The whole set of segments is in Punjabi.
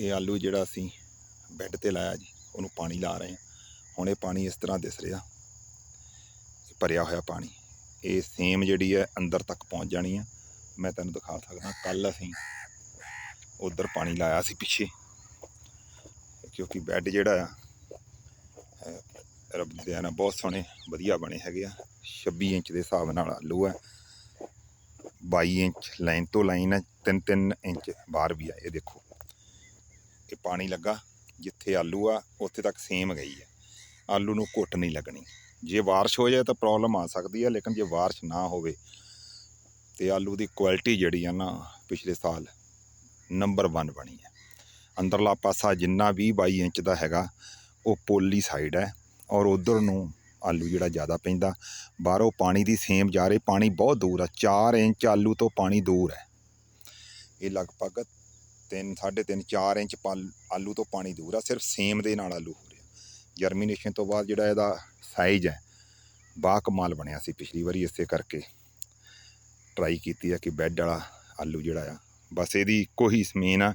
ਇਹ ਆਲੂ ਜਿਹੜਾ ਅਸੀਂ ਬੈੱਡ ਤੇ ਲਾਇਆ ਜੀ, ਉਹਨੂੰ ਪਾਣੀ ਲਾ ਰਹੇ ਹਾਂ। ਹੁਣ ਇਹ ਪਾਣੀ ਇਸ ਤਰ੍ਹਾਂ ਦਿਸ ਰਿਹਾ। ਭਰਿਆ ਹੋਇਆ ਪਾਣੀ। ਇਹ ਸੇਮ ਜਿਹੜੀ ਹੈ ਅੰਦਰ ਤੱਕ ਪਹੁੰਚ ਜਾਣੀ ਆ ਮੈਂ ਤੁਹਾਨੂੰ ਦਿਖਾ ਸਕਦਾ ਕੱਲ ਅਸੀਂ ਉਧਰ ਪਾਣੀ ਲਾਇਆ ਸੀ ਪਿੱਛੇ। ਕਿਉਂਕਿ ਬੈੱਡ ਜਿਹੜਾ ਆ ਰੱਬ ਦੀ ਦਇਆ ਨਾਲ ਬਹੁਤ ਸੋਹਣੇ, ਵਧੀਆ ਬਣੇ ਹੈਗੇ ਆ। 26 ਇੰਚ ਦੇ ਹਿਸਾਬ ਨਾਲ ਆਲੂ ਹੈ 22 ਇੰਚ ਲਾਈਨ ਤੋਂ ਲਾਈਨ ਹੈ 3-3 ਇੰਚ ਬਾਹਰ ਵੀ ਆ, ਇਹ ਦੇਖੋ। ਇਹ ਪਾਣੀ ਲੱਗਾ, ਜਿੱਥੇ ਆਲੂ ਆ, ਉੱਥੇ ਤੱਕ ਸੇਮ ਗਈ ਹੈ ਆਲੂ ਨੂੰ ਘੁੱਟ ਨਹੀਂ ਲੱਗਣੀ। ਜੇ ਬਾਰਿਸ਼ ਹੋ ਜਾਏ ਤਾਂ ਪ੍ਰੋਬਲਮ ਆ ਸਕਦੀ ਹੈ ਲੇਕਿਨ ਜੇ ਬਾਰਿਸ਼ ਨਾ ਹੋਵੇ ਤੇ ਆਲੂ ਦੀ ਕੁਆਲਿਟੀ ਜਿਹੜੀ ਆ ਨਾ ਪਿਛਲੇ ਸਾਲ ਨੰਬਰ 1 ਬਣੀ ਹੈ ਅੰਦਰਲਾ ਪਾਸਾ ਜਿੰਨਾ ਵੀ 22 ਇੰਚ ਦਾ ਹੈਗਾ, ਉਹ ਪੋਲੀ ਸਾਈਡ ਹੈ ਔਰ ਉਧਰ ਨੂੰ ਆਲੂ ਜਿਹੜਾ ਜ਼ਿਆਦਾ ਪੈਂਦਾ। ਬਾਹਰੋਂ ਪਾਣੀ ਦੀ ਸੇਮ ਜਾ ਰਹੀ, ਪਾਣੀ ਬਹੁਤ ਦੂਰ ਆ। 4 ਇੰਚ ਆਲੂ ਤੋਂ ਪਾਣੀ ਦੂਰ ਹੈ। ਇਹ ਲਗਭਗ 3 3.5 4 ਇੰਚ ਪਲ- ਆਲੂ ਤੋਂ ਪਾਣੀ ਦੂਰ ਆ, ਸਿਰਫ ਸੇਮ ਦੇ ਨਾਲ ਆਲੂ ਹੋ ਰਿਹਾ ਜਰਮੀਨੇਸ਼ਨ ਤੋਂ ਬਾਅਦ ਜਿਹੜਾ ਇਹਦਾ ਸਾਈਜ਼ ਹੈ ਬਾ ਕਮਾਲ ਬਣਿਆ ਸੀ ਪਿਛਲੀ ਵਾਰੀ, ਇਸੇ ਕਰਕੇ ਟਰਾਈ ਕੀਤੀ ਆ ਕਿ ਬੈੱਡ ਵਾਲਾ ਆਲੂ ਜਿਹੜਾ ਆ, ਬਸ ਇਹਦੀ ਇੱਕੋ ਹੀ ਮੇਨ ਆ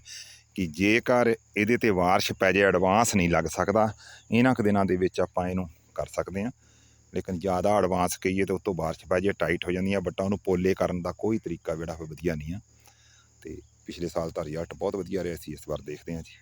ਕਿ ਜੇਕਰ ਇਹਦੇ ਤੇ ਵਾਰਸ਼ ਪੈ ਜਾਏ ਐਡਵਾਂਸ ਨਹੀਂ ਲੱਗ ਸਕਦਾ, ਇਹਨਾਂ ਕੁ ਦਿਨਾਂ ਦੇ ਵਿੱਚ ਆਪਾਂ ਇਹਨੂੰ ਕਰ ਸਕਦੇ ਹਾਂ। ਲੇਕਿਨ ਜ਼ਿਆਦਾ ਐਡਵਾਂਸ ਕਹੀਏ ਤਾਂ ਉਸ ਤੋਂ ਬਾਰਿਸ਼ ਪੈ ਜਾਏ ਟਾਈਟ ਹੋ ਜਾਂਦੀਆਂ ਬੱਟਾਂ ਉਹਨੂੰ ਪੋਲੇ ਕਰਨ ਦਾ ਕੋਈ ਤਰੀਕਾ ਜਿਹੜਾ ਹੋਵੇ ਵਧੀਆ ਨਹੀਂ ਆ। ਤੇ ਪਿਛਲੇ ਸਾਲ ਤਾਂ ਰਿਜ਼ਲਟ ਬਹੁਤ ਵਧੀਆ ਰਿਹਾ ਸੀ ਇਸ ਵਾਰ ਦੇਖਦੇ ਹਾਂ ਜੀ।